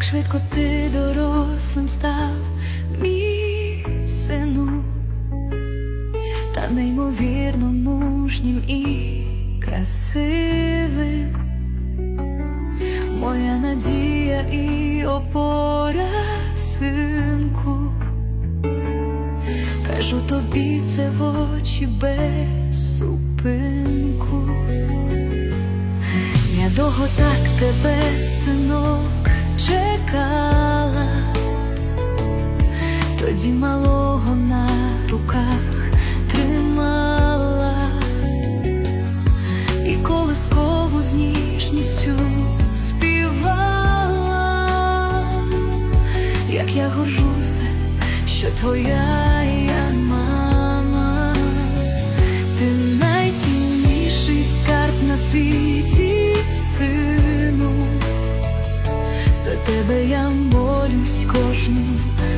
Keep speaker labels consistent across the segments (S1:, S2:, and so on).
S1: як швидко ти дорослим став, мій сину, та неймовірно мужнім і красивим. Моя надія і опора, синку. Кажу тобі це в очі без зупинку. Я довго так тебе, синок, чекала, тоді малого на руках тримала. І колискову з ніжністю співала, як я горжуся, що твоя тебе я молюсь кожну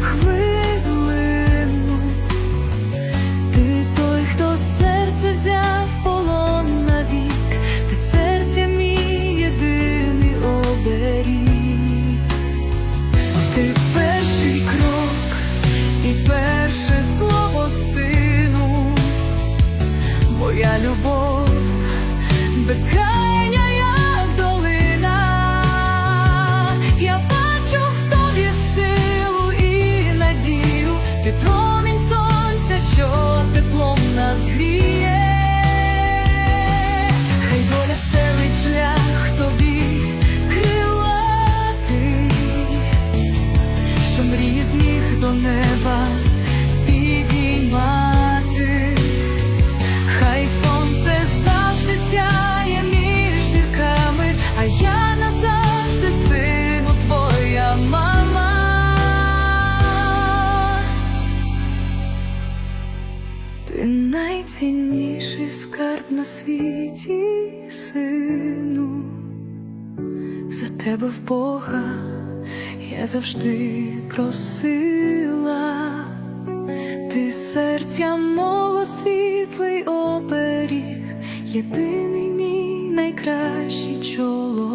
S1: хвилину. Ти той, хто серце взяв полон навік, ти серця мій єдиний оберіг. Ти перший крок і перше слово сину, моя любов безкрайня, Ти найцінніший скарб на світі, сину. За тебе в Бога я завжди просила, ти серця мого світлий оберіг, єдиний мій найкращий чоловік.